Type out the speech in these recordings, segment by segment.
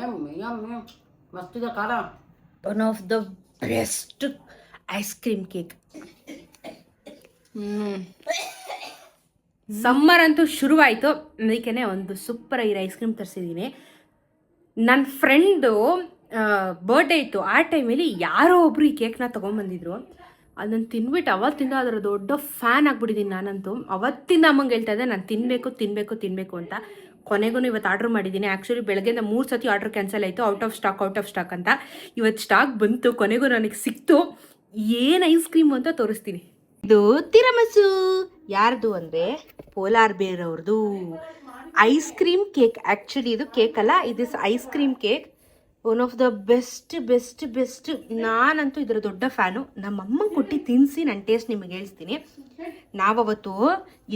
M M yum ಮಸ್ತಿದೆ ಖಾರ one of the best ice cream cake summer ಅಂತೂ ಶುರುವಾಯಿತು. ಅದಕ್ಕೇ ಒಂದು ಸೂಪರ್ ಆಗಿರೋ ಐಸ್ ಕ್ರೀಮ್ ತರಿಸಿದ್ದೀನಿ ನನ್ನ ಫ್ರೆಂಡು ಬರ್ಡೇ ಇತ್ತು. ಆ ಟೈಮಲ್ಲಿ ಯಾರೋ ಒಬ್ಬರು ಈ ಕೇಕ್ನ ತೊಗೊಂಬಂದಿದ್ರು. ಅದನ್ನು ತಿನ್ಬಿಟ್ಟು ಅವತ್ತಿಂದ ಅದರ ದೊಡ್ಡ ಫ್ಯಾನ್ ಆಗಿಬಿಟ್ಟಿದ್ದೀನಿ ನಾನಂತೂ. ಅವತ್ತಿಂದ ಅಮ್ಮಂಗೆ ಹೇಳ್ತಾ ಇದ್ದೆ ನಾನು ತಿನ್ನಬೇಕು ತಿನ್ನಬೇಕು ತಿನ್ನಬೇಕು ಅಂತ. ಕೊನೆಗೂ ಇವತ್ತು ಆರ್ಡರ್ ಮಾಡಿದ್ದೀನಿ. ಆ್ಯಕ್ಚುಲಿ ಬೆಳಗ್ಗೆಯಿಂದ ಮೂರು ಸತಿ ಆರ್ಡರ್ ಕ್ಯಾನ್ಸಲ್ ಆಯಿತು. Out of stock out of stock ಅಂತ. ಇವತ್ತು ಸ್ಟಾಕ್ ಬಂತು. ಕೊನೆಗೂ ನನಗೆ ಸಿಕ್ತು. ಏನು ಐಸ್ ಕ್ರೀಮು ಅಂತ ತೋರಿಸ್ತೀನಿ. ಇದು ತಿರಮಸು. ಯಾರ್ದು ಅಂದರೆ ಪೋಲಾರ್ ಬೇರ್ ಅವ್ರದ್ದು ಐಸ್ ಕ್ರೀಮ್ ಕೇಕ್ ಆ್ಯಕ್ಚುಲಿ ಇದು ಕೇಕ್ ಅಲ್ಲ. ಇದು ice cream cake one of the best best best ನಾನಂತೂ ಇದರ ದೊಡ್ಡ ಫ್ಯಾನು. ನಮ್ಮಮ್ಮ ಕೊಟ್ಟು ತಿನ್ನಿಸಿ ನನ್ನ ಟೇಸ್ಟ್ ನಿಮಗೆ ಹೇಳ್ತೀನಿ. ನಾವವತ್ತು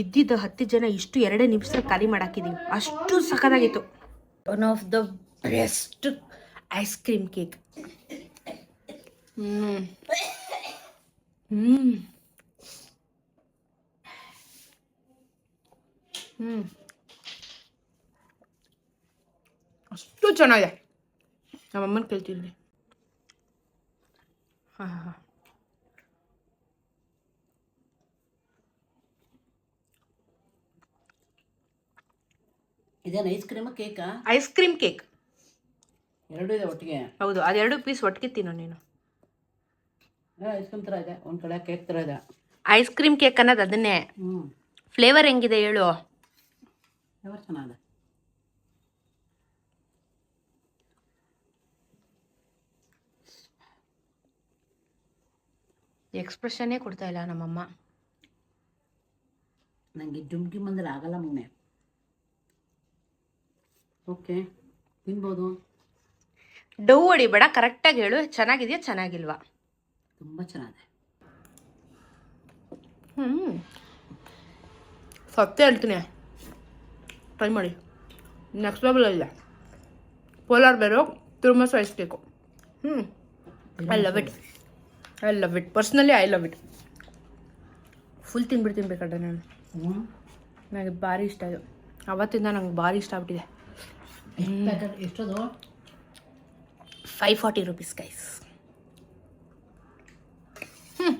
ಇದ್ದಿದ್ದ ಹತ್ತು ಜನ ಇಷ್ಟು ಎರಡೇ ನಿಮಿಷ ಖಾಲಿ ಮಾಡಾಕಿದ್ದೀವಿ ಅಷ್ಟು ಸಖತ್ತಾಗಿತ್ತು. One of the best ice cream cake ಹ್ಞೂ ಹ್ಞೂ ಹ್ಞೂ ಅಷ್ಟು ಚೆನ್ನಾಗಿದೆ. ನಮ್ಮಮ್ಮನ ಕೇಳ್ತಿದ್ವಿ ಹಾಂ ಹಾಂ ಹಾಂ ಇದೇನು ಐಸ್ ಕ್ರೀಮ್ ಕೇಕಾ ಐಸ್ ಕ್ರೀಮ್ ಕೇಕ್ ಎರಡು ಇದೆ ಒಟ್ಟಿಗೆ. ಹೌದು ಅದೆರಡು ಪೀಸ್ ಒಟ್ಟಿಗೆ ತಿನ್ನು ನೀನು. ಐಸ್ ಕ್ರೀಮ್ ಥರ ಇದೆ. ಒಂದು ಕಡೆ ಕೇಕ್ ಥರ ಇದೆ. ಐಸ್ ಕ್ರೀಮ್ ಕೇಕ್ ಅನ್ನೋದು ಅದನ್ನೇ. ಹ್ಞೂ ಫ್ಲೇವರ್ ಹೆಂಗಿದೆ ಹೇಳು? ಫ್ಲೇವರ್ ಚೆನ್ನಾಗಿದೆ. ಎಕ್ಸ್ಪ್ರೆಷನ್ನೇ ಕೊಡ್ತಾ ಇಲ್ಲ ನಮ್ಮಮ್ಮ. ನನಗೆ ಡುಮ್ಕಿ ಬಂದರೆ ಆಗಲ್ಲ ಮೊನ್ನೆ ಓಕೆ ತಿನ್ಬೋದು. ಡೌ ಅಡಿ ಬೇಡ ಕರೆಕ್ಟಾಗಿ ಹೇಳು ಚೆನ್ನಾಗಿದೆಯಾ ಚೆನ್ನಾಗಿಲ್ವಾ? ತುಂಬ ಚೆನ್ನಾಗಿದೆ. ಹ್ಞೂ ಸತ್ಯ ಹೇಳ್ತೀನಿ. ಟ್ರೈ ಮಾಡಿ. ನೆಕ್ಸ್ಟ್ ಲೆವೆಲ್ ಇಲ್ಲ ಪೋಲಾರ್ ಬೇರು ತುರ್ಮಸ್ ಐಸ್ ಕೇಕು ಹ್ಞೂ I love it I love it personally I love it full ತಿನ್ಬಿಡ್ತೀನಿ ಬೇಕಾದ್ರೆ ನಾನು. ಹ್ಞೂ ನನಗೆ ಭಾರಿ ಇಷ್ಟ ಇದು. ಅವತ್ತಿಂದ ನಂಗೆ ಭಾರಿ ಇಷ್ಟ ಆಗ್ಬಿಟ್ಟಿದೆ. ಎಷ್ಟದು ಫೈವ್ ಫಾರ್ಟಿ ರುಪೀಸ್ ಗೈಸ್ ಹ್ಞೂ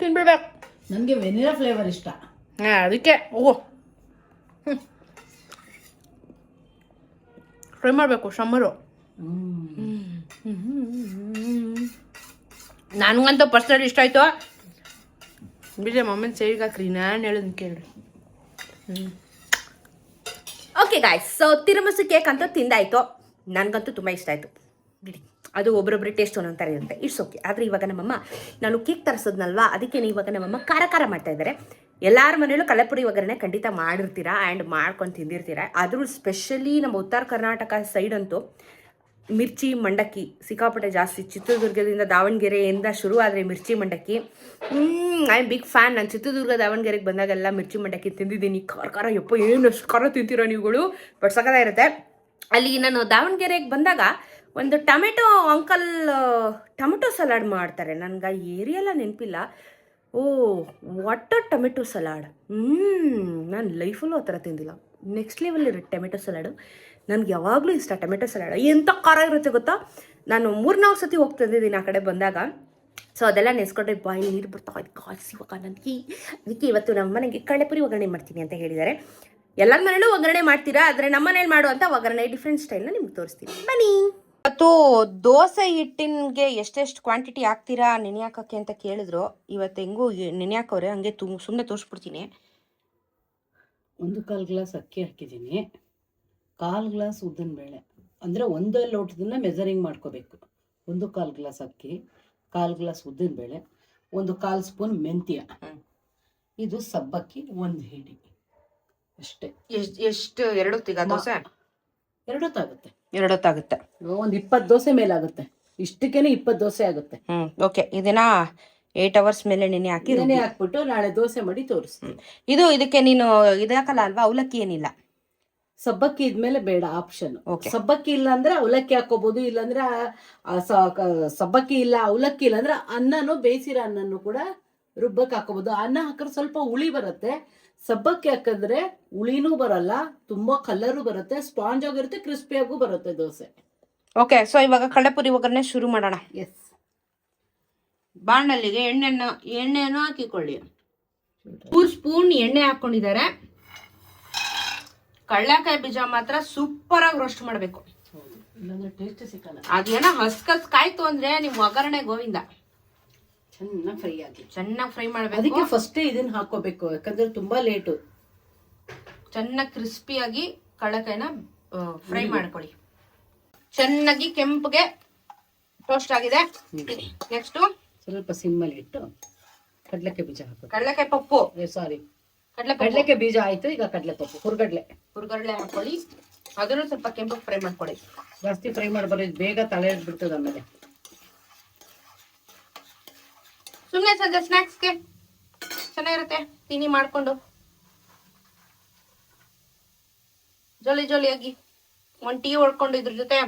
ತಿನ್ಬಿಡ್ಬೇಕು. ನನಗೆ ವೆನಿಲಾ ಫ್ಲೇವರ್ ಇಷ್ಟ. ಹಾಂ ಅದಕ್ಕೆ. ಓ ಹ್ಞೂ ಟ್ರೈ ಮಾಡಬೇಕು ಸಮ್ಮರು ಹ್ಞೂ ನನಗಂತೂ ಪರ್ಸ್ನಲ್ ಇಷ್ಟ ಆಯಿತು. ಬಿಡಿ ಮಮ್ಮನ ಸೈಡ್ಗೆ ಹಾಕ್ರಿ ನಾನು ಹೇಳೋದು ಕೇಳಿ ಹ್ಞೂ okay guys so tiramisu cake ಅಂತೂ ತಿಂದಾಯ್ತು. ನನಗಂತೂ ತುಂಬ ಇಷ್ಟ ಆಯಿತು. ಬಿಡಿ. ಅದು ಒಬ್ಬರೊಬ್ಬರು ಟೇಸ್ಟ್ ಥರ ಇರುತ್ತೆ. ಇಟ್ಸ್ ಓಕೆ ಆದರೆ ಇವಾಗ ನಮ್ಮಮ್ಮ ನಾನು ಕೇಕ್ ತರಿಸೋದ್ನಲ್ವಾ? ಅದಕ್ಕೆ ಇವಾಗ ನಮ್ಮಮ್ಮ ಖಾರ ಖಾರ ಮಾಡ್ತಾ ಇದ್ದಾರೆ. ಎಲ್ಲರ ಮನೇಲೂ ಕಲ್ಲಪುಡಿ ಒಗ್ಗರಣೆ ಖಂಡಿತ ಮಾಡಿರ್ತೀರಾ ಆ್ಯಂಡ್ ಮಾಡ್ಕೊಂಡು ತಿಂದಿರ್ತೀರಾ. ಆದರೂ ಸ್ಪೆಷಲಿ ನಮ್ಮ ಉತ್ತರ ಕರ್ನಾಟಕ ಸೈಡ್ ಅಂತೂ ಮಿರ್ಚಿ ಮಂಡಕ್ಕಿ, ಸಿಕ್ಕಾಪಟ್ಟೆ ಜಾಸ್ತಿ. ಚಿತ್ರದುರ್ಗದಿಂದ ದಾವಣಗೆರೆಯಿಂದ ಶುರು ಆದರೆ ಮಿರ್ಚಿ ಮಂಡಕ್ಕಿ. ಐ ಆಮ್ ಬಿಗ್ ಫ್ಯಾನ್ ನಾನು ಚಿತ್ರದುರ್ಗ, ದಾವಣಗೆರೆಗೆ ಬಂದಾಗೆಲ್ಲ ಮಿರ್ಚಿ ಮಂಡಕ್ಕಿ ತಿಂದಿದ್ದೀನಿ. ಖಾರ ಖಾರ, ಯಪ್ಪ, ಏನು ಅಷ್ಟು ಖಾರ ತಿಂತೀರೋ ನೀವುಗಳು? ಬಟ್ ಸಕದ ಇರುತ್ತೆ. ಅಲ್ಲಿ ನಾನು ದಾವಣಗೆರೆಗೆ ಬಂದಾಗ ಒಂದು ಟೊಮೆಟೊ ಅಂಕಲ್, ಟೊಮೆಟೊ ಸಲಾಡ್ ಮಾಡ್ತಾರೆ. ನನಗೆ ಆ ಏರಿಯೆಲ್ಲ ನೆನಪಿಲ್ಲ. Oh what tomato salad. ಹ್ಞೂ ನಾನು ಲೈಫಲ್ಲೂ ಆ ಥರ ತಿಂದಿಲ್ಲ. ನೆಕ್ಸ್ಟ್ ಲೆವೆಲ್ ಇರುತ್ತೆ ಟೊಮೆಟೊ ಸಲಾಡು. ನನಗೆ ಯಾವಾಗಲೂ ಇಷ್ಟ ಟೊಮೆಟೊ ಸಲಾಡ್ ಎಂಥ ಖಾರ ಇರುತ್ತೆ ಗೊತ್ತಾ? ನಾನು ಮೂರ್ನಾಲ್ಕು ಸತಿ ಹೋಗ್ತಿದ್ದೀನಿ ಆ ಕಡೆ ಬಂದಾಗ. ಸೊ ಅದೆಲ್ಲ ನೆನೆಸ್ಕೊಂಡ್ರೆ ಬಾಯಿ ನೀರು ಬರ್ತಾವೆ ಕಾಸಿ ಇವಾಗ ನನಗೆ. ಅದಕ್ಕೆ ಇವತ್ತು ನಮ್ಮ ಮನೆಗೆ ಕಳೆಪುರಿ ಒಗ್ಗರಣೆ ಮಾಡ್ತೀನಿ ಅಂತ ಹೇಳಿದ್ದಾರೆ. ಎಲ್ಲರ ಮನೇಲೂ ಒಗ್ಗರಣೆ ಮಾಡ್ತೀರಾ? ಆದರೆ ನಮ್ಮ ಮನೇಲಿ ಮಾಡುವಂಥ ಒಗ್ಗರಣೆ ಡಿಫ್ರೆಂಟ್ ಸ್ಟೈಲ್ನ ನಿಮ್ಗೆ ತೋರಿಸ್ತೀನಿ. ಬನ್ನಿ. ಇವತ್ತು ದೋಸೆ ಹಿಟ್ಟಿನ್ಗೆ ಎಷ್ಟೆಷ್ಟು ಕ್ವಾಂಟಿಟಿ ಹಾಕ್ತೀರಾ ನೆನೆ ಹಾಕೋಕ್ಕೆ ಅಂತ ಕೇಳಿದ್ರು. ಇವತ್ತು ಹೆಂಗೂ ನೆನೆ ಹಾಕೋರೆ ಹಂಗೆ ತುಂಬ ಸುಮ್ಮನೆ ತೋರಿಸ್ಬಿಡ್ತೀನಿ. ಒಂದು ಕಾಲು ಗ್ಲಾಸ್ ಅಕ್ಕಿ ಹಾಕಿದ್ದೀನಿ. ಕಾಲು ಗ್ಲಾಸ್ ಉದ್ದಿನ ಬೇಳೆ. ಅಂದರೆ ಒಂದೇ ಲೋಟದನ್ನ ಮೆಜರಿಂಗ್ ಮಾಡ್ಕೋಬೇಕು. ಒಂದು ಕಾಲು ಗ್ಲಾಸ್ ಅಕ್ಕಿ ಕಾಲು ಗ್ಲಾಸ್ ಉದ್ದಿನ ಬೇಳೆ ಒಂದು ಕಾಲು ಸ್ಪೂನ್ ಮೆಂತ್ಯ. ಇದು ಸಬ್ಬಕ್ಕಿ ಒಂದು ಹಿಡಿ. ಅಷ್ಟೇ. ಎಷ್ಟು ಎಷ್ಟು ಎರಡೊತ್ತಿಗ ದೋಸೆ? ಎರಡೊತ್ತಾಗುತ್ತೆ. ಎರಡೊತ್ತಾಗುತ್ತೆ. ಒಂದು ಇಪ್ಪತ್ತು ದೋಸೆ ಮೇಲಾಗುತ್ತೆ. ಇಷ್ಟಕ್ಕೇನೆ ಇಪ್ಪತ್ತು ದೋಸೆ ಆಗುತ್ತೆ. ಹ್ಞೂ ಓಕೆ. ಇದನ್ನ ಏಟ್ ಅವರ್ಸ್ ಮೇಲೆ ನೆನೆ ಹಾಕಿ ನೆನೆ. ಹಾಕ್ಬಿಟ್ಟು ನಾಳೆ ದೋಸೆ ಮಾಡಿ ತೋರಿಸ್ತೀನಿ. ಇದು ಇದಕ್ಕೆ ನೀನು ಇದಾಕಲ್ಲ ಅಲ್ವಾ? ಅವಲಕ್ಕಿ ಏನಿಲ್ಲ? ಸಬ್ಬಕ್ಕಿ ಇದ್ಮೇಲೆ ಬೇಡ ಆಪ್ಷನ್. ಸಬ್ಬಕ್ಕಿ ಇಲ್ಲ ಅಂದ್ರೆ ಅವಲಕ್ಕಿ ಹಾಕೋಬಹುದು ಇಲ್ಲಾಂದ್ರೆ ಸಬ್ಬಕ್ಕಿ ಇಲ್ಲ ಅವಲಕ್ಕಿ ಇಲ್ಲ ಅಂದ್ರೆ ಅನ್ನನು ಬೇಯಿಸಿರೋ ಅನ್ನನು ಕೂಡ ರುಬ್ಬಕ್ಕೆ ಹಾಕೋಬಹುದು ಅನ್ನ ಹಾಕಿದ್ರೆ ಸ್ವಲ್ಪ ಹುಳಿ ಬರುತ್ತೆ. ಸಬ್ಬಕ್ಕಿ ಹಾಕಿದ್ರೆ ಹುಳಿನೂ ಬರಲ್ಲ ತುಂಬಾ ಕಲರು ಬರುತ್ತೆ ಸ್ಪಾಂಜ್ ಆಗಿರುತ್ತೆ ಕ್ರಿಸ್ಪಿಯಾಗೂ ಬರುತ್ತೆ ದೋಸೆ. ಓಕೆ ಸೊ ಇವಾಗ ಕಡಲೆಪುರಿ ಒಗ್ಗರಣೆ ಶುರು ಮಾಡೋಣ. ಎಸ್ ಬಾಣಲಿಗೆ ಎಣ್ಣೆನ ಎಣ್ಣೆಯನ್ನು ಹಾಕಿಕೊಳ್ಳಿ. ಮೂರು ಸ್ಪೂನ್ ಎಣ್ಣೆ ಹಾಕೊಂಡಿದ್ದಾರೆ ಕಡಲೆಕಾಯಿ ಬೀಜ ಮಾತ್ರ ಸೂಪರ್ ಆಗಿ ರೋಸ್ಟ್ ಮಾಡಬೇಕು ಅದೇನೋ ಹಸ್ಕಸ್ ಕಾಯ್ತು ಅಂದ್ರೆ ನಿಮ್ ಒಗ್ಗರಣೆ ಗೋವಿಂದ. ಚೆನ್ನಾಗಿ ಫ್ರೈ ಆಗಿ. ಚೆನ್ನಾಗಿ ಫ್ರೈ ಮಾಡಬೇಕು. ಅದಕ್ಕೆ ಫಸ್ಟ್ ಇದನ್ನ ಹಾಕೋಬೇಕು ಯಾಕಂದ್ರೆ ತುಂಬಾ ಲೇಟು ಚೆನ್ನಾಗಿ ಕ್ರಿಸ್ಪಿಯಾಗಿ ಕಡಲೆಕಾಯಿನ ಫ್ರೈ ಮಾಡ್ಕೊಳ್ಳಿ ಚೆನ್ನಾಗಿ ಕೆಂಪಗೆ ಟೋಸ್ಟ್ ಆಗಿದೆ. ನೆಕ್ಸ್ಟ್ ಸ್ವಲ್ಪ ಸಿಮ್ಮಲ್ಲಿ ಇಟ್ಟು ಕಡಲೆಕಾಯಿ ಬೀಜ ಹಾಕೋದು ಕಡಲೆಕಾಯಿ ಪಪ್ಪು. ಸಾರಿ ಕಡಲೆ ಕಡಲೆಕ ಬೀಜ ಆಯ್ತು ಈಗ ಕಡಲೆ ಪಪ್ಪು ಹುರ್ಗಡ್ಲೆ. ಹುರ್ಗಡ್ಲೆ ಹಾಕೊಳ್ಳಿ ಅದನ್ನು ಸ್ವಲ್ಪ ಕೆಂಪು ಫ್ರೈ ಮಾಡ್ಕೊಳ್ಳಿ. ಜಾಸ್ತಿ ಫ್ರೈ ಮಾಡಬಾರ್ದು ಬೇಗ ತಲೆ ಬಿಡ್ತದ ಆಮೇಲೆ. ಸುಮ್ಮನೆ ಸಂಜೆ ಸ್ನ್ಯಾಕ್ಸ್ಗೆ ಚೆನ್ನಾಗಿರುತ್ತೆ. ತಿನಿ ಮಾಡ್ಕೊಂಡು. ಜೊಲಿ ಜೊಲಿಯಾಗಿ. ಒಂದು ಟೀ ಹೊಡ್ಕೊಂಡು ಇದ್ರ ಜೊತೆ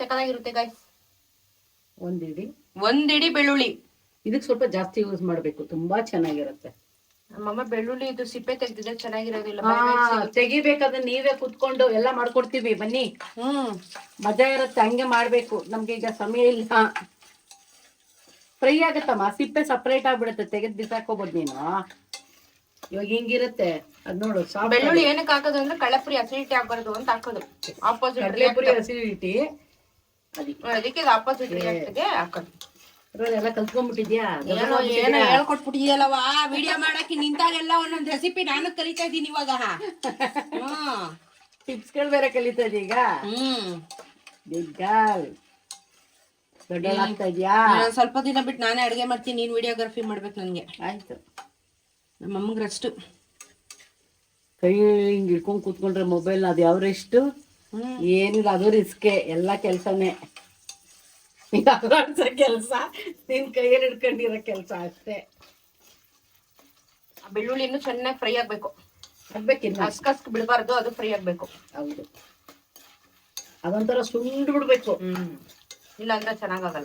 ಚೆನ್ನಾಗಿರುತ್ತೆ ಗಾಯ್ಸ್ ಒಂದಿಡಿ ಒಂದಿಡಿ ಬೆಳ್ಳುಳ್ಳಿ. ಇದಕ್ಕೆ ಸ್ವಲ್ಪ ಜಾಸ್ತಿ ಯೂಸ್ ಮಾಡಬೇಕು ತುಂಬಾ ಚೆನ್ನಾಗಿರುತ್ತೆ. ನಮ್ಮಮ್ಮ ಬೆಳ್ಳುಳ್ಳಿ ಇದು ಸಿಪ್ಪೆ ತೆಗ್ದಿದೆ ಚೆನ್ನಾಗಿರೋದಿಲ್ಲ. ತೆಗಿಬೇಕಾದ್ರೆ ನೀವೇ ಕುತ್ಕೊಂಡು ಎಲ್ಲ ಮಾಡ್ಕೊಡ್ತೀವಿ. ಬನ್ನಿ. ಹ್ಮ್ ಮಜಾ ಇರುತ್ತೆ ಹಂಗೆ ಮಾಡ್ಬೇಕು. ನಮ್ಗೆ ಈಗ ಸಮಯ ಇಲ್ಲ. ಫ್ರೈ ಆಗತ್ತಮ್ಮ? ಸಿಪ್ಪೆ ಸಪ್ರೇಟ್ ಆಗ್ಬಿಡುತ್ತೆ. ತೆಗೆದ್ ಬಿಸಾಕೋಬೋದು ನೀನು. ಇವಾಗ ಹಿಂಗಿರುತ್ತೆ. ಅದ್ ನೋಡು ಬೆಳ್ಳುಳ್ಳಿ ಏನಕ್ಕೆ ಹಾಕೋದು ಅಂದ್ರೆ ಕಳ್ಳಪುರಿ ಅಸಿಡಿಟಿ ಆಗ್ಬಾರ್ದು ಅಂತ ಹಾಕೋದು. ಆಪೋಸಿಟ್ ಕಡಲೆಪುರಿ ಅಸಿಡಿಟಿ ಅದಕ್ಕೆ ಆಪೋಸಿಟ್ ಹಾಕೋದು. ಎಲ್ಲ ಕಲ್ತ್ಕೊಂಡ್ಬಿಟ್ಟಿದ್ಯಾ? ಏನೋ ಹೇಳ್ಕೊಟ್ಬಿಟ್ಟಿದೆಯಲ್ಲವ ವಿಡಿಯೋ ಮಾಡಕ್ಕೆ ನಿಂತಾಗೆಲ್ಲ ಒಂದೊಂದ್ ರೆಸಿಪಿ ನಾನು ಕಲಿತಾ ಇದೀನಿ ಇವಾಗ. ಟಿಪ್ಸ್ ಟಿಪ್ಸ್ಗಳು ಬೇರೆ ಕಲಿತಾ ಇದ್ದೀ ಈಗ. ಗರ್ಲ್ ದೊಡ್ಡವಳಾಗ್ತಾ ಇದ್ಯಾ? ಸ್ವಲ್ಪ ದಿನ ಬಿಟ್ಟು ನಾನೇ ಅಡುಗೆ ಮಾಡ್ತೀನಿ ನೀನ್ ವಿಡಿಯೋಗ್ರಫಿ ಮಾಡ್ಬೇಕು ನನಗೆ ಆಯ್ತು. ನಮ್ಮ ಅಮ್ಮಂಗೆ ರೆಸ್ಟ್ ಕೈ ಹಿಂಗ್ ಇಟ್ಕೊಂಡ್ ಕೂತ್ಕೊಂಡ್ರೆ ಮೊಬೈಲ್ ಅದು ಯಾವ ರೆಸ್ಟು ಏನಿಲ್ಲ ಅದು ರಿಸ್ಕೆ ಎಲ್ಲ ಕೆಲ್ಸನೇ. ಅಡ್ಸೋ ಕೆಲಸ ನಿನ್ ಕೈಯಲ್ಲಿ ಹಿಡ್ಕೊಂಡಿರೋ ಕೆಲಸ ಅಷ್ಟೇ. ಆ ಬೆಳ್ಳುಳ್ಳಿನೂ ಚೆನ್ನಾಗಿ ಫ್ರೈ ಆಗ್ಬೇಕು. ಆಗ್ಬೇಕಿನ್ನ ಹಸ್ಕಸ್ಕ್ ಬಿಡಬಾರ್ದು ಅದು ಫ್ರೈ ಆಗ್ಬೇಕು. ಹೌದು. ಅದೊಂಥರ ಸುಂಡ್ ಬಿಡ್ಬೇಕು. ಹ್ಮ್. ಇಲ್ಲ ಅಂದ್ರೆ ಚೆನ್ನಾಗಲ್ಲ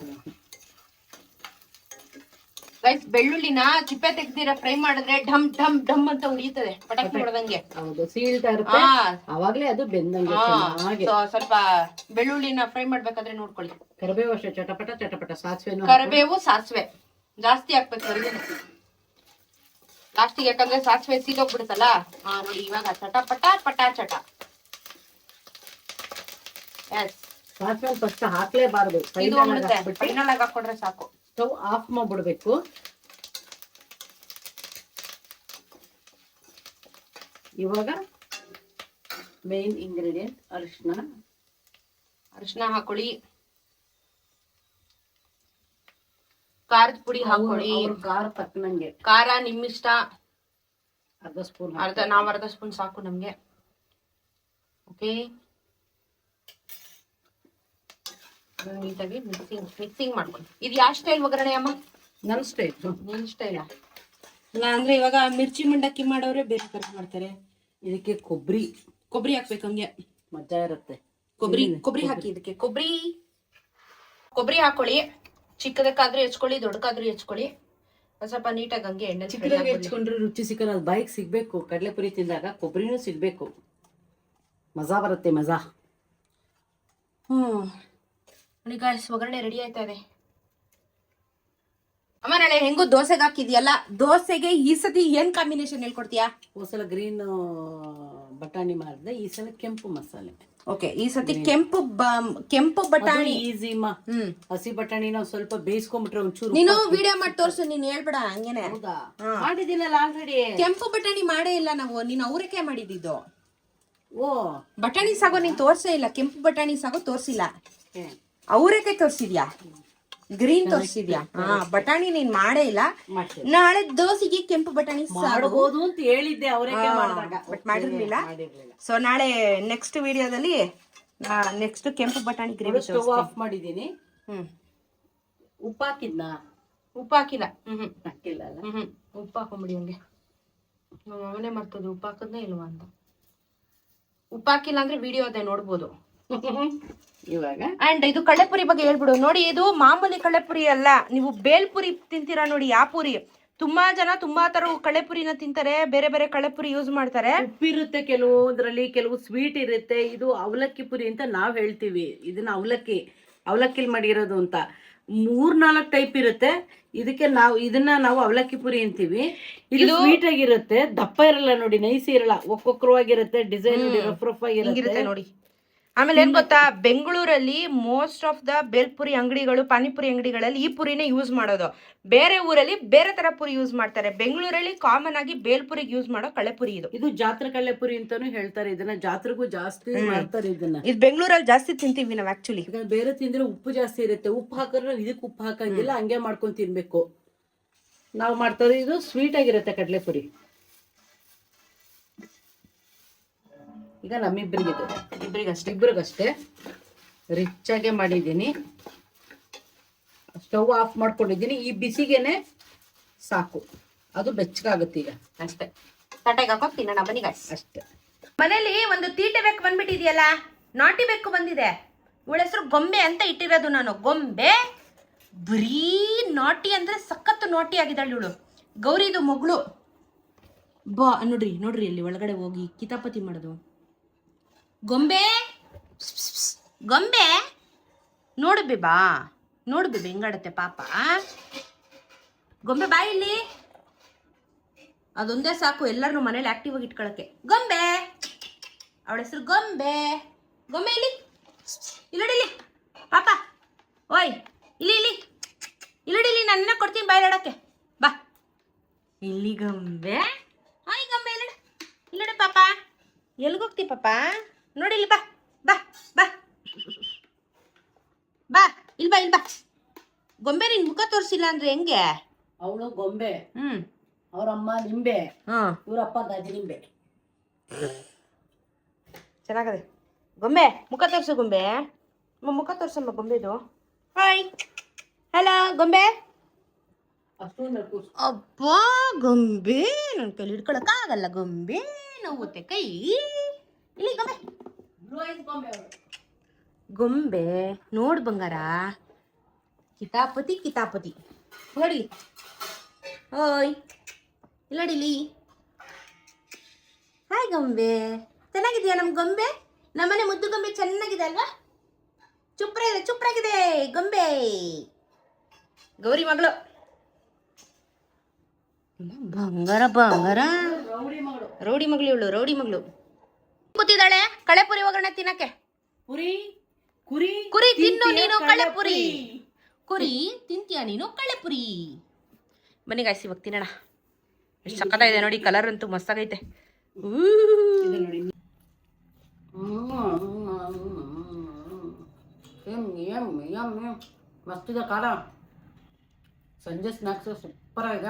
ಗೈಸ್ ಬೆಳ್ಳುಳ್ಳಿನ ಚಿಪ್ಪೆ ತೆಗ್ದಿರ ಫ್ರೈ ಮಾಡಿದ್ರೆ ಢಮ್ ಢಮ್ ಢಮ್ ಅಂತ ಉಳಿಯುತ್ತದೆ ಪಟಾಕಿ ಹೊಡೆದಂಗೆ ಹೌದು ಸೀಳ್ತಾ ಇರುತ್ತೆ. ಹಾ. ಅವಾಗ್ಲೇ ಅದು ಬೆಂದಂಗೆ ಹಾ, ಚೆನ್ನಾಗಿ. So ಸ್ವಲ್ಪ ಬೆಳ್ಳುಳ್ಳಿನ ಫ್ರೈ ಮಾಡ್ಬೇಕಾದ್ರೆ ನೋಡ್ಕೊಳ್ಳಿ. ಕರಿಬೇವು ಅಷ್ಟೇ ಚಟಪಟ ಚಟಪಟ ಸಾಸಿವೆನು ಕರಿಬೇವು ಸಾಸಿವೆ. ಜಾಸ್ತಿ ಹಾಕ್ಬೇಕು ಕರಿಬೇವು. ಲಾಸ್ಟಿಗೆ ಯಾಕಂದ್ರೆ ಸಾಸಿವೆ ಸೀದೋಗ್ಬಿಡುತ್ತಲ್ಲ ಹಾ ನೋಡಿ ಇವಾಗ ಚಟಪಟ ಪಟಾ ಚಟ. ಎಸ್ ಸಾಸಿವೆ ಫಸ್ಟ್ ಹಾಕ್ಲೇಬಾರ್ದು. ಇದು ಬಿಡುತ್ತೆ ಫೈನಲ್ ಆಗಿ ಹಾಕೊಂಡ್ರೆ ಸಾಕು. ಸ್ಟವ್ ಆಫ್ ಮಾಡಿಬಿಡ್ಬೇಕು. ಇವಾಗ ಮೇನ್ ಇಂಗ್ರೀಡಿಯೆಂಟ್ ಅರಿಶಿನ ಅರಿಶಿನ ಹಾಕೊಳ್ಳಿ. ಖಾರದ ಪುಡಿ ಹಾಕೊಳ್ಳಿ. ಖಾರ ತಕ್ಕನಂಗೆ. ಖಾರ ನಿಮ್ಮಿಷ್ಟ. ಅರ್ಧ ಸ್ಪೂನ್ ಅರ್ಧ ನಾವ್ ಅರ್ಧ ಸ್ಪೂನ್ ಸಾಕು ನಮ್ಗೆ. ಓಕೆ ನೀಟಾಗಿ ಮಿಕ್ಸಿಂಗ್ ಮಿಕ್ಸಿಂಗ್ ಮಾಡ್ಕೊಳ್ಳಿ. ಇದು ಯಾವ ಸ್ಟೈಲ್ ಒಗ್ಗರಣೆ ಅಮ್ಮ? ನನ್ನ ಸ್ಟೈಲ್ ನಿನ್ನ ಸ್ಟೈಲಾ ಇಲ್ಲ ಅಂದ್ರೆ ಇವಾಗ ಮಿರ್ಚಿ ಮಂಡಕ್ಕಿ ಮಾಡೋರೆ ಬೇರೆ ತರ ಮಾಡ್ತಾರೆ. ಇದಕ್ಕೆ ಕೊಬ್ಬರಿ ಕೊಬ್ಬರಿ ಹಾಕ್ಬೇಕು ಹಂಗೆ. ಮಜಾ ಇರುತ್ತೆ. ಕೊಬ್ಬರಿ ಕೊಬ್ಬರಿ ಹಾಕಿ ಇದಕ್ಕೆ. ಕೊಬ್ಬರಿ ಕೊಬ್ಬರಿ ಹಾಕೊಳ್ಳಿ. ಚಿಕ್ಕದಕ್ಕಾದ್ರೂ ಹೆಚ್ಕೊಳ್ಳಿ ದೊಡ್ಡಕ್ಕಾದ್ರೂ ಹೆಚ್ಕೊಳ್ಳಿ. ಸ್ವಲ್ಪ ನೀಟಾಗಿ ಹಂಗೆ ಎಣ್ಣೆ ಚಿಕ್ಕದಾಗಿ ಹೆಚ್ಕೊಂಡ್ರೆ ರುಚಿ ಸಿಕ್ಕಲ್ಲ ಅದು ಬಾಯಿಗೆ ಸಿಗ್ಬೇಕು. ಕಡಲೆಪುರಿ ತಿಂದಾಗ ಕೊಬ್ಬರಿನೂ ಸಿಗ್ಬೇಕು. ಮಜಾ ಬರುತ್ತೆ ಮಜಾ. ಹ್ಮ್. ನೋಡಿ ಗಾಯ್ಸ್ ಒಗ್ಗರಣೆ ರೆಡಿ ಆಯ್ತಾ ಇದೆ. ಅಮ್ಮ ನಾಳೆ ಹೆಂಗೋ ದೋಸೆಗೆ ಹಾಕಿದ್ಯಲ್ಲ? ದೋಸೆಗೆ ಈ ಸತಿ ಏನ್ ಕಾಂಬಿನೇಷನ್ ಹೇಳ್ಕೊಡ್ತೀಯಾ? ಹೋದ್ ಸಲ ಗ್ರೀನ್ ಬಟಾಣಿ ಮಾಡಿದೆ ಈ ಸಲ ಕೆಂಪು ಮಸಾಲೆ. ಓಕೆ ಈ ಸತಿ ಕೆಂಪು ಬ- ಕೆಂಪು ಬಟಾಣಿ. ಈಸಿ ಮಾ. ಹ್ಮ್. ಹಸಿ ಬಟಾಣಿ ನಾವು ಸ್ವಲ್ಪ ಬೇಯಿಸ್ಕೊಂಡ್ಬಿಟ್ರೆ ಒಂಚೂರು ನೀನು ವಿಡಿಯೋ ಮಾಡಿ ತೋರ್ಸು ನೀನ್ ಹೇಳ್ಬೇಡ ಹಂಗೇನೆ. ಹೌದಾ? ಮಾಡಿದ್ದೀನಲ್ಲ ಆಲ್ರೆಡಿ ಕೆಂಪು ಬಟಾಣಿ ಮಾಡೇ ಇಲ್ಲ ನಾವು ನೀನು ಅವರೇಕೆ ಮಾಡಿದ್ದು. ಓ. ಬಟಾಣಿ ಸಾಗೋ ನೀನ್ ತೋರ್ಸೇ ಇಲ್ಲ ಕೆಂಪು ಬಟಾಣಿ ಸಾಗೋ ತೋರ್ಸಿಲ್ಲ. ಹೇ. ಅವರೇಕೆ ತೋರಿಸಿದ್ಯಾ? ಗ್ರೀನ್ ತೋರಿಸಿದ್ಯಾ? ಹಾ ಬಟಾಣಿ ನೀನ್ ಮಾಡೇ ಇಲ್ಲ. ನಾಳೆ ದೋಸೆಗೆ ಕೆಂಪು ಬಟಾಣಿ ಮಾಡಬಹುದು ಅಂತ ಹೇಳಿದ್ದೆ ಅವರೇಕೆ ಮಾಡಿದಾಗ. ಬಟ್ ಮಾಡಿರ್ಲಿಲ್ಲ. ಸೊ ನಾಳೆ ನೆಕ್ಸ್ಟ್ ವಿಡಿಯೋದಲ್ಲಿ ನೆಕ್ಸ್ಟ್ ಕೆಂಪು ಬಟಾಣಿ ಗ್ರೇವಿ ಸ್ಟವ್ ಆಫ್ ಮಾಡಿದೀನಿ ಹ್ಮ್ ಉಪ್ಪು ಹಾಕಿದ್ನಾ ಉಪ್ಪು ಹಾಕಿಲ್ಲ ಹ್ಮ್ ಹಾಕಿಲ್ಲ ಅಲ್ಲ? ಹ್ಮ್ ಹ್ಮ್. ಉಪ್ಪು ಹಾಕೊಂಬಿಡಿ ಹಂಗೆ. ನಮ್ಮ ಮನೆ ಮರ್ತದ ಉಪ್ಪು ಹಾಕದ್ನೇ ಇಲ್ವಾ ಅಂತ. ಉಪ್ಪು ಹಾಕಿಲ್ಲ ಅಂದ್ರೆ ವಿಡಿಯೋ ಅದೇ ನೋಡ್ಬೋದು. ಇವಾಗ? ಅಂಡ್ ಇದು ಕಳೆಪುರಿ ಬಗ್ಗೆ ಹೇಳ್ಬಿಡು. ನೋಡಿ ಇದು ಮಾಮೂಲಿ ಕಳೆಪುರಿ ಅಲ್ಲ. ನೀವು ಬೇಲ್ಪುರಿ ತಿಂತೀರಾ ನೋಡಿ ಆ ಪುರಿ? ತುಂಬಾ ಜನ ತುಂಬಾ ತರ ಕಳೆಪುರಿನ ತಿಂತಾರೆ. ಬೇರೆ ಬೇರೆ ಕಳೆಪುರಿ ಯೂಸ್ ಮಾಡ್ತಾರೆ. ಉಪ್ಪಿರುತ್ತೆ ಕೆಲವೊಂದ್ರಲ್ಲಿ ಕೆಲವು ಸ್ವೀಟ್ ಇರುತ್ತೆ. ಇದು ಅವಲಕ್ಕಿ ಪುರಿ ಅಂತ ನಾವ್ ಹೇಳ್ತೀವಿ. ಇದನ್ನ ಅವಲಕ್ಕಿ ಅವಲಕ್ಕಿಲ್ ಮಾಡಿರೋದು ಅಂತ. ಮೂರ್ ನಾಲ್ಕು ಟೈಪ್ ಇರುತ್ತೆ. ಇದಕ್ಕೆ ನಾವು ಇದನ್ನ ನಾವು ಅವಲಕ್ಕಿ ಪುರಿ ಅಂತೀವಿ. ಇದು ಸ್ವೀಟ್ ಆಗಿರುತ್ತೆ. ದಪ್ಪ ಇರಲ್ಲ ನೋಡಿ ನೈಸ್ ಇರಲ್ಲ. ಒಕ್ಕೊಕ್ರವಾಗಿರುತ್ತೆ. ಡಿಸೈನ್. ರಫ್ ರಫ್ ಆಗಿರುತ್ತೆ. ನೋಡಿ. ಆಮೇಲೆ ಏನ್ ಗೊತ್ತಾ? ಬೆಂಗಳೂರಲ್ಲಿ ಮೋಸ್ಟ್ ಆಫ್ ದ ಬೇಲ್ಪುರಿ ಅಂಗಡಿಗಳು ಪಾನಿಪುರಿ ಅಂಗಡಿಗಳಲ್ಲಿ ಈ ಪುರಿನೇ ಯೂಸ್ ಮಾಡೋದು. ಬೇರೆ ಊರಲ್ಲಿ ಬೇರೆ ತರ ಪುರಿ ಯೂಸ್ ಮಾಡ್ತಾರೆ. ಬೆಂಗಳೂರಲ್ಲಿ ಕಾಮನ್ ಆಗಿ ಬೇಲ್ಪುರಿಗೆ ಯೂಸ್ ಮಾಡೋ ಕಳೆಪುರಿ ಇದು. ಇದು ಜಾತ್ರೆ ಕಳೆ ಪುರಿ ಅಂತಾನು ಹೇಳ್ತಾರೆ. ಇದನ್ನ ಜಾತ್ರೆಗೂ ಜಾಸ್ತಿ ಮಾಡ್ತಾರೆ ಇದನ್ನ. ಇದು ಬೆಂಗಳೂರಲ್ಲಿ ಜಾಸ್ತಿ ತಿಂತೀವಿ ನಾವು ಆಕ್ಚುಲಿ ಬೇರೆ ತಿಂದ್ರೆ ಉಪ್ಪು ಜಾಸ್ತಿ ಇರುತ್ತೆ. ಉಪ್ಪು ಹಾಕಿದ್ರೆ ಇದಕ್ಕೆ ಉಪ್ಪು ಹಾಕಂಗಿಲ್ಲ ಹಂಗೆ ಮಾಡ್ಕೊಂಡು ತಿನ್ಬೇಕು. ನಾವು ಮಾಡ್ತಾರೆ ಇದು ಸ್ವೀಟ್ ಆಗಿರುತ್ತೆ ಕಡಲೆಪುರಿ ಈಗ ನಮ್ಮಿಬ್ಬರಿಗೆ ಇದು. ಇಬ್ಬರಿಗಷ್ಟೇ ಇಬ್ಬರಿಗಷ್ಟೇ ರಿಚ್ ಆಗೇ ಮಾಡಿದ್ದೀನಿ. ಸ್ಟವ್ ಆಫ್ ಮಾಡ್ಕೊಂಡಿದ್ದೀನಿ. ಈ ಬಿಸಿಗೆನೆ ಸಾಕು. ಅದು ಬೆಚ್ಚಗಾಗುತ್ತೆ ಈಗ. ಅಷ್ಟೇ. ತಟ್ಟೆಗೆ ಹಾಕೋಕ್ ತಿನ್ನೋಣ. ಬನ್ನಿ ಅಷ್ಟೇ. ಮನೇಲಿ ಒಂದು ತೀಟೆ ಬೆಕ್ಕು ಬಂದ್ಬಿಟ್ಟಿದೆಯಲ್ಲ? ನಾಟಿ ಬೆಕ್ಕು ಬಂದಿದೆ. ಇವಳ ಹೆಸರು ಗೊಂಬೆ ಅಂತ ಇಟ್ಟಿರೋದು ನಾನು. ಗೊಂಬೆ ಬರೀ ನಾಟಿ ಅಂದ್ರೆ ಸಖತ್ತು ನಾಟಿ ಆಗಿದ್ದಾಳೆ ಇವಳು. ಗೌರಿದು ಮಗಳು. ಬಾ ನೋಡ್ರಿ ನೋಡ್ರಿ ಅಲ್ಲಿ ಒಳಗಡೆ ಹೋಗಿ ಕಿತಾಪತಿ ಮಾಡೋದು. ಗೊಂಬೆ. ಗೊಂಬೆ? ನೋಡು ಬಾ ನೋಡು ಬೇಬೆ, ಹೆಂಗಾಡತ್ತೆ ಪಾಪ. ಗೊಂಬೆ ಬಾಯಿ ಇಲ್ಲಿ. ಅದೊಂದೇ ಸಾಕು ಎಲ್ಲರನ್ನು ಮನೇಲಿ ಆಕ್ಟಿವ್ ಆಗಿ ಇಟ್ಕೊಳಕ್ಕೆ. ಗೊಂಬೆ! ಅವಳ ಹೆಸರು ಗೊಂಬೆ. ಗೊಂಬೆ ಇಲ್ಲಿ. ಇಲ್ಲಡಿ ಇಲ್ಲಿ ಪಾಪ. ಓಯ್, ಇಲ್ಲಿ ಇಲ್ಲಿ. ಇಲ್ಲಡಿ ಇಲ್ಲಿ ನನ್ನ ಕೊಡ್ತೀನಿ ಬಾಯ್ಲಾಡಕ್ಕೆ ಬಾ. ಇಲ್ಲಿ ಗೊಂಬೆ. ಹಾಯ್ ಗೊಂಬೆ ಇಲ್ಲಡ ಇಲ್ಲಡ ಪಾಪ. ಎಲ್ಗೋಗ್ತಿ ಪಾಪ? ನೋಡಿ ಇಲ್ಲಿ ಬಾ ಬಾ ಬಾ. ಬಾ ಇಲ್ಲಿ ಬಾ ಇಲ್ಲಿ ಬಾ. ಗೊಂಬೆ ನಿನ್ ಮುಖ ತೋರಿಸಿಲ್ಲ ಅಂದ್ರೆ ಹೆಂಗೆ? ಅವಳು ಗೊಂಬೆ ಹ್ಮ್. ಅವರಮ್ಮ ನಿಂಬೆ ಹ್ಮ್ ಇವರಪ್ಪ ಗಜನಿಂಬೆ ಚೆನ್ನಾಗದೆ. ಗೊಂಬೆ ಮುಖ ತೋರಿಸು ಗೊಂಬೆ. ಮುಖ ತೋರಿಸಮ್ಮ ಗೊಂಬೆದು ಹಾಯ್ ಹಲೋ ಗೊಂಬೆ. ಅಬ್ಬ ಗೊಂಬೆ. ನನ್ನ ಕೈಲಿ ಹಿಡ್ಕೊಳಕ್ಕಾಗಲ್ಲ. ಗೊಂಬೆ ನೋವುತ್ತೆ ಕೈ. ಇಲ್ಲಿ ಗೊಂಬೆ. ಗೊಂಬೆ ನೋಡ್ ಬಂಗಾರ. ಕಿತಾಪತಿ ಕಿತಾಪತಿ. ನೋಡಿ ಓಯ್ ಇಲ್ಲಡಿಲಿ. ಹಾಯ್ ಗೊಂಬೆ. ಚೆನ್ನಾಗಿದೆಯಾ ನಮ್ಮ ಗೊಂಬೆ? ನಮ್ಮನೆ ಮುದ್ದು ಗೊಂಬೆ ಚೆನ್ನಾಗಿದೆ ಅಲ್ವಾ? ಚುಪ್ರ ಇದೆ ಚುಪ್ರಾಗಿದೆ ಗೊಂಬೆ. ಗೌರಿ ಮಗಳು. ಬಂಗಾರ ಬಂಗಾರ. ರೌಡಿ ಮಗಳು. ರೌಡಿ ಮಗಳು ಇವಳು ರೌಡಿ ಮಗಳು. ಕೂತಿದ್ದಾಳೆ ಕಳೆಪುರಿ ಒಗ್ಗರಣೆ ತಿನ್ನಕ್ಕೆ ಪುರಿ ಕುರಿ ಕುರಿ ತಿನ್ನು ನೀನು ಕಳೆ ಪುರಿ ಕುರಿ ತಿಂತೀಯ ನೀನು ಕಳೆಪುರಿ ಬನ್ನಿ ಗಾಯ್ಸಿ ಇವಾಗ ತಿನ್ನೋಣ ಎಷ್ಟು ಸಕ್ಕತ್ತಾಗಿದೆ ನೋಡಿ ಕಲರ್ ಅಂತೂ ಮಸ್ತಾಗೈತೆ ಇದೆ ಮಸ್ತಿದೆ ಕಾಲ ಸಂಜೆ ಸ್ನ್ಯಾಕ್ಸ್ ಸೂಪರ್ ಆಗ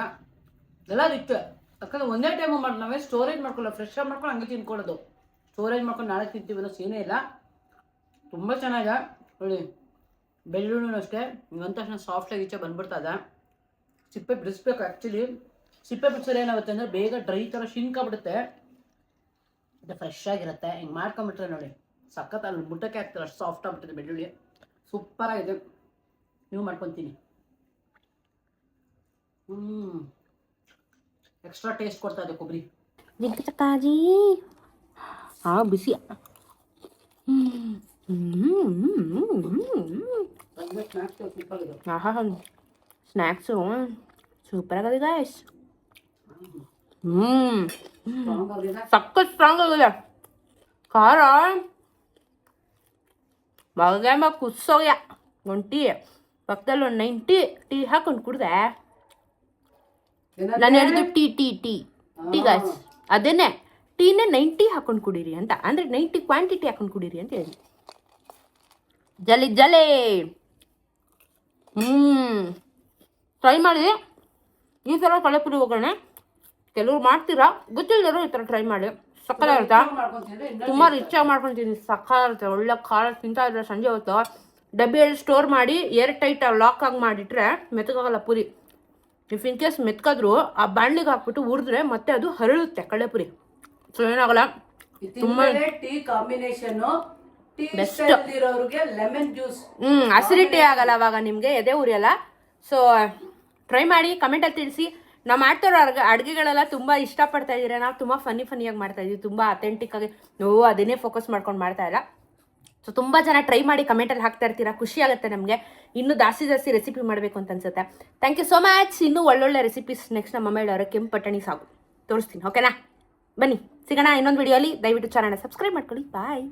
ಎಲ್ಲ ಇತ್ತು ಯಾಕಂದ್ರೆ ಒಂದೇ ಟೈಮು ಮಾಡಿ ನಾವೇ ಸ್ಟೋರೇಜ್ ಮಾಡ್ಕೊಳ್ಳೋ ಫ್ರೆಶ್ ಆಗಿ ಮಾಡ್ಕೊಂಡು ಹಂಗೆ ತಿನ್ಕೊಳ್ಳೋದು ಸ್ಟೋರೇಜ್ ಮಾಡ್ಕೊಂಡು ನಾಳೆ ತಿಂತೀವಿ ಅನ್ನೋ ಸೀನೇ ಇಲ್ಲ. ತುಂಬ ಚೆನ್ನಾಗಿದೆ. ನೋಡಿ ಬೆಳ್ಳುಳ್ಳಿನೂ ಅಷ್ಟೇ. ಒಂದು ತಕ್ಷಣ ಸಾಫ್ಟಾಗಿ ಈಚೆ ಇದೆ. ಸಿಪ್ಪೆ ಬಿಡಿಸ್ಬೇಕು ಆ್ಯಕ್ಚುಲಿ ಸಿಪ್ಪೆ ಬಿಡಿಸಿದ್ರೆ ಏನಾಗುತ್ತೆ ಅಂದರೆ ಬೇಗ ಡ್ರೈ ಥರ ಶಿನ್ಕಾಗ್ಬಿಡುತ್ತೆ ಮತ್ತೆ ಫ್ರೆಶ್ ಆಗಿರುತ್ತೆ. ಹಿಂಗೆ ಮಾಡ್ಕೊಂಬಿಟ್ರೆ ನೋಡಿ, ಸಖತ್ ಅಲ್ಲಿ ಮುಟ್ಟಕ್ಕೆ ಹಾಕ್ತಾರೆ ಅಷ್ಟು ಸಾಫ್ಟ್ ಆಗ್ಬಿಟ್ಟಿದೆ ಬೆಳ್ಳುಳ್ಳಿ. ಸೂಪರ್ ಆಗಿದೆ. ನೀವು ಮಾಡ್ಕೊತೀನಿ. ಹ್ಞೂ ಎಕ್ಸ್ಟ್ರಾ ಟೇಸ್ಟ್ ಕೊಡ್ತಾ ಇದೆ ಕೊಬ್ಬರಿ. ಆ ಬಿಸಿ ಆಹಾ ಸ್ನ್ಯಾಕ್ಸು ಸೂಪರ್ ಆಗಿದೆ ಗಾಯ್ಸ್ ಹ್ಞೂ ಸಕ್ಕ ಸ್ಟ್ರಾಂಗ್ ಆಗಿದೆ ಖಾರ ಬಾಗ ಕುಸ್ಸೋಗ್ಯ ಒಂದು ಟೀ ಪಕ್ಕದಲ್ಲಿ ಒಂದು ನೈನ್ ಟೀ ಟೀ ಹಾಕೊಂಡು ಕುಡ್ದೆ ನಾನು ಹೇಳಿದ್ದು tea tea tea tea guys ಅದೇನೆ ಟೀನೇ ನೈಂಟಿ ಹಾಕೊಂಡು ಕುಡೀರಿ ಅಂತ. ಅಂದರೆ ನೈಂಟಿ ಕ್ವಾಂಟಿಟಿ ಹಾಕೊಂಡು ಕುಡೀರಿ ಅಂತ ಹೇಳಿ ಜಲಿ ಜಲೆ! ಹ್ಞೂ ಟ್ರೈ ಮಾಡಿ. ಈ ಥರ ಕಳೆಪುರಿ ಹೋಗೋಣ ಕೆಲವ್ರು ಮಾಡ್ತೀರಾ? ಗೊತ್ತಿಲ್ಲದರು ಈ ಥರ ಟ್ರೈ ಮಾಡಿ. ಸಕ್ಕತ್ತಾಗಿರುತ್ತಾ ತುಂಬ ರಿಚಾಗಿ ಮಾಡ್ಕೊತೀನಿ ಸಕ್ಕತ್ತಾಗಿರುತ್ತೆ ಒಳ್ಳೆ ಖಾರ ತಿಂತಾ ಇದ್ರೆ ಸಂಜೆ ಹೊತ್ತು. ಡಬ್ಬಿಯಲ್ಲಿ ಸ್ಟೋರ್ ಮಾಡಿ ಏರ್ ಟೈಟ್ ಲಾಕ್ ಆಗಿ ಮಾಡಿಟ್ರೆ ಮೆತ್ತಗಾಗಲ್ಲ ಪುರಿ. ಇಫ್ ಇನ್ ಕೇಸ್ ಮೆತ್ಕಾದ್ರು ಆ ಬಾಣ್ಲಿಗೆ ಹಾಕ್ಬಿಟ್ಟು ಉರಿದ್ರೆ ಮತ್ತೆ ಅದು ಹರಳುತ್ತೆ ಕಳೆಪುರಿ ಸೊ ಏನಾಗಲ್ಲ? ತುಂಬಾ ಟೀ ಕಾಂಬಿನೇಷನ್ ಟೀ Best. ಇರೋರಿಗೆ ಲೆಮನ್ ಜ್ಯೂಸ್. ಹ್ಞೂ ಅಸಿಡಿಟಿ ಆಗಲ್ಲ ಅವಾಗ ನಿಮ್ಗೆ ಎದೆ ಉರಿಯಲ್ಲ. ಸೊ ಟ್ರೈ ಮಾಡಿ ಕಮೆಂಟಲ್ಲಿ ತಿಳಿಸಿ. ನಾವು ಮಾಡ್ತಿರೋ ಅಡ್ಗೆ ಅಡುಗೆಗಳೆಲ್ಲ ತುಂಬ ಇಷ್ಟಪಡ್ತಾ ಇದ್ದೀರಾ? ನಾವು ತುಂಬ ಫನ್ನಿ ಫನ್ನಿಯಾಗಿ ಮಾಡ್ತಾ ಇದೀವಿ ತುಂಬ ಅಥೆಂಟಿಕ್ ಆಗಿ. ನಾವು ಅದನ್ನೇ ಫೋಕಸ್ ಮಾಡ್ಕೊಂಡು ಮಾಡ್ತಾ ಇಲ್ಲ. ಸೊ ತುಂಬ ಜನ ಟ್ರೈ ಮಾಡಿ ಕಮೆಂಟಲ್ಲಿ ಹಾಕ್ತಾ ಇರ್ತೀರಾ? ಖುಷಿ ಆಗುತ್ತೆ ನಮಗೆ. ಇನ್ನೂ ಜಾಸ್ತಿ ಜಾಸ್ತಿ ರೆಸಿಪಿ ಮಾಡಬೇಕು ಅಂತ ಅನ್ಸುತ್ತೆ. ಥ್ಯಾಂಕ್ ಯು ಸೋ ಮಚ್ ಇನ್ನೂ ಒಳ್ಳೊಳ್ಳೆ ರೆಸಿಪೀಸ್ ನೆಕ್ಸ್ಟ್ ನಮ್ಮ ಮಮ್ಮಿ ಅವರ ಕೆಂಪು ಪಟ್ಟಣಿ ಸಾಗು. ತೋರಿಸ್ತೀನಿ ಓಕೆನಾ ಬನ್ನಿ ಸಿಗೋಣ ಇನ್ನೊಂದು ವಿಡಿಯೋಲಿ ದಯವಿಟ್ಟು ಚಾನಲ್ನ ಸಬ್ಸ್ಕ್ರೈಬ್ ಮಾಡ್ಕೊಳ್ಳಿ. ಬಾಯ್